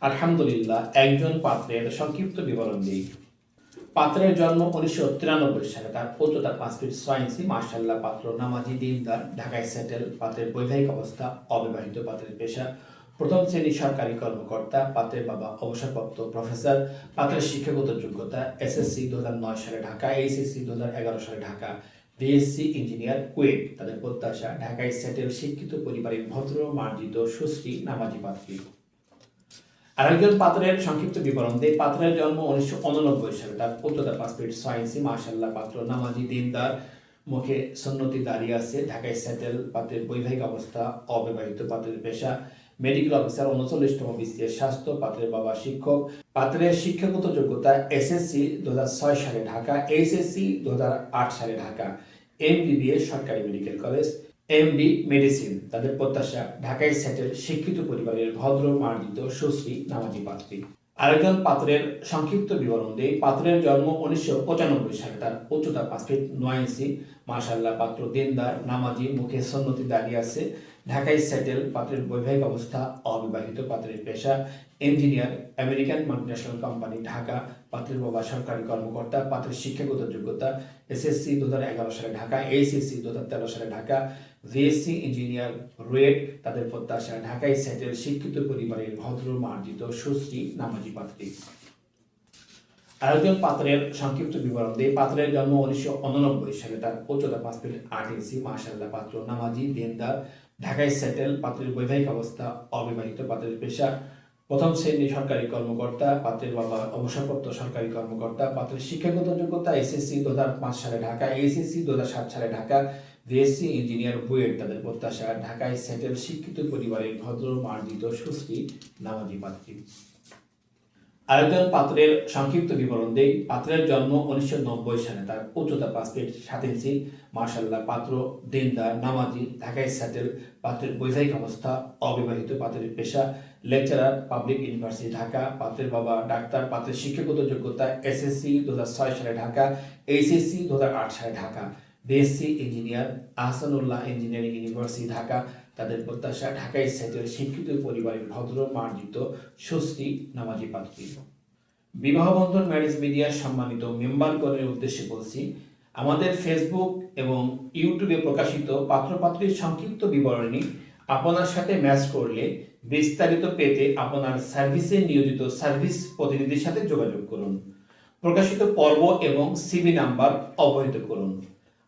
আলহামদুলিল্লাহ, একজন পাত্রের সংক্ষিপ্ত বিবরণ দিই। পাত্রের জন্ম উনিশশো তিরানব্বই সালে। তার উচ্চতা পাঁচ ফিট ছয় ইঞ্চি। মার্শাল্লাহ পাত্র নামাজি, দিনদার, ঢাকায় সেটেল পাত্রের বৈবাহিক অবস্থা, অবিবাহিত পাত্রের পেশা। প্রথম শ্রেণির সরকারি কর্মকর্তা, পাত্রের বাবা অবসরপ্রাপ্ত প্রফেসর, পাত্রের শিক্ষাগত যোগ্যতা এসএসসি দু হাজার নয় সালে ঢাকা এইচএসসি দু হাজার এগারো সালে ঢাকা বিএসসি ইঞ্জিনিয়ার কুয়েট তাদের প্রত্যাশা, ঢাকায় সেটেল শিক্ষিত পরিবারের ভদ্র, মার্জিত, সুশ্রী, নামাজি পাত্রী। আরেকজন পাত্রের সংক্ষিপ্ত বিবরণ দেয় পাত্রের জন্ম উনিশশো উননব্বই সালে, তার উচ্চতা পাঁচ ফিট ছয় মার্শাল্লাহ পাত্র নামাজি, দিনদার, মুখে সন্নতি দাঁড়িয়ে আছে, ঢাকায় সেটেল পাত্রের বৈবাহিক অবস্থা, অবিবাহিত পাত্রের পেশা মেডিকেল অফিসার উনচল্লিশতম বিসিএস স্বাস্থ্য, পাত্রের বাবা শিক্ষক, পাত্রের শিক্ষাগত যোগ্যতা এসএসসি দু ছয় সালে ঢাকা এইচএসসি দু আট সালে ঢাকা এমবিবিএস সরকারি মেডিকেল কলেজ এমডি মেডিসিন তাদের প্রত্যাশা, ঢাকায় সেটেল শিক্ষিত পরিবারের ভদ্র, মার্জিত, সুশ্রী, নামাজি পাত্রী। আরেকজন পাত্রের সংক্ষিপ্ত বিবরণ দিয়ে পাত্রের জন্ম উনিশশো পঁচানব্বই সালে, তার উচ্চতা পাঁচ ফিট নয় ইঞ্চি মার্শাল্লাহ পাত্র দিনদার, নামাজি, মুখে সন্নতি দাঁড়িয়ে আছে। ঢাকায় সেটেল পাত্রের বৈবাহিক অবস্থা, অবিবাহিত পাত্রের পেশা engineer American multinational company Dhaka, পাত্রের বাবা সরকারি কর্মকর্তা, পাত্রের শিক্ষাগত যোগ্যতা এসএসসি দু হাজার এগারো সালে ঢাকা এইচএসসি দু হাজার তেরো সালে ঢাকা ভিএসসি ইঞ্জিনিয়ার রুয়েট তাদের প্রত্যাশা, ঢাকায় সেটেল শিক্ষিত পরিবারের ভদ্র, মার্জিত, সুশ্রী, নামাজি পাত্রী। আরেকজন পাত্রের সংক্ষিপ্ত বিবরণ দিয়ে পাত্রের জন্ম উনিশশো উননব্বই সালে তার উচ্চতা পাঁচ ফিট আট ইঞ্চি মার্শাল্লাহ পাত্র, নামাজি, দেনদার ঢাকায় সেটেল পাত্রের বৈবাহিক অবস্থা, অবিবাহিত পাত্রের পেশা। প্রথম শ্রেণি সরকারি কর্মকর্তা, পাত্রের বাবা অবসরপ্রাপ্ত সরকারি কর্মকর্তা, পাত্রের শিক্ষাগত যোগ্যতা এসএসসি দু হাজার পাঁচ সালে ঢাকা, এসএসসি দু হাজার সাত সালে ঢাকা বিএসসি ইঞ্জিনিয়ার বুয়েট তাদের প্রত্যাশা। ঢাকায় সেটেল শিক্ষিত পরিবারের ভদ্র, মার্জিত, সুশ্রী, নামাজি পাত্রী। আরেকজন পাত্রের সংক্ষিপ্ত বিবরণ দেই। পাত্রের জন্ম উনিশশো নব্বই সালে, তার উচ্চতা পাঁচ ফিট সাত ইঞ্চি। মার্শাল্লাহ পাত্র, দিনদার, নামাজি, ঢাকায় সেটেল পাত্রের বৈবাহিক অবস্থা, অবিবাহিত, পাত্রের পেশা লেকচারার পাবলিক ইউনিভার্সিটি ঢাকা। পাত্রের বাবা ডাক্তার, পাত্রের শিক্ষাগত যোগ্যতা এসএসসি দু হাজার ছয় সালে ঢাকা এইচএসসি দু হাজার আট সালে Dhaka. BSc engineer, Ahsanullah engineering university, Dhaka. তাদের প্রত্যাশা, ঢাকায় সেটেল শিক্ষিত পরিবারের ভদ্র, মার্জিত, সুশ্রী, নামাজি পাত্রী। বিবাহ বন্ধন, ম্যারেজ মিডিয়ার সম্মানিত মেম্বারগণের উদ্দেশ্যে বলছি, আমাদের ফেসবুক এবং ইউটিউবে প্রকাশিত পাত্রপাত্রীর সংক্ষিপ্ত বিবরণী আপনার সাথে ম্যাচ করলে বিস্তারিত পেতে আপনার সার্ভিসে নিয়োজিত সার্ভিস প্রতিনিধির সাথে যোগাযোগ করুন। প্রকাশিত পর্ব এবং সিবি নাম্বার অবহিত করুন।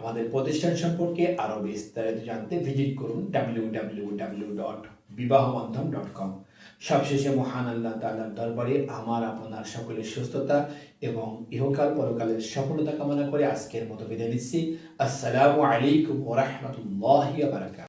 আমাদের প্রতিষ্ঠান সম্পর্কে আরও বিস্তারিত জানতে ভিজিট করুন W W W dot dot com সবশেষে মহান আল্লাহ তাল্লার দরবারে আমার, আপনার সকলের সুস্থতা এবং ইহকাল পরকালের সফলতা কামনা করে আজকের মতো বিদায় নিচ্ছি। আসসালামু আলাইকুম ওরহমতুল্লাহ বারাকাত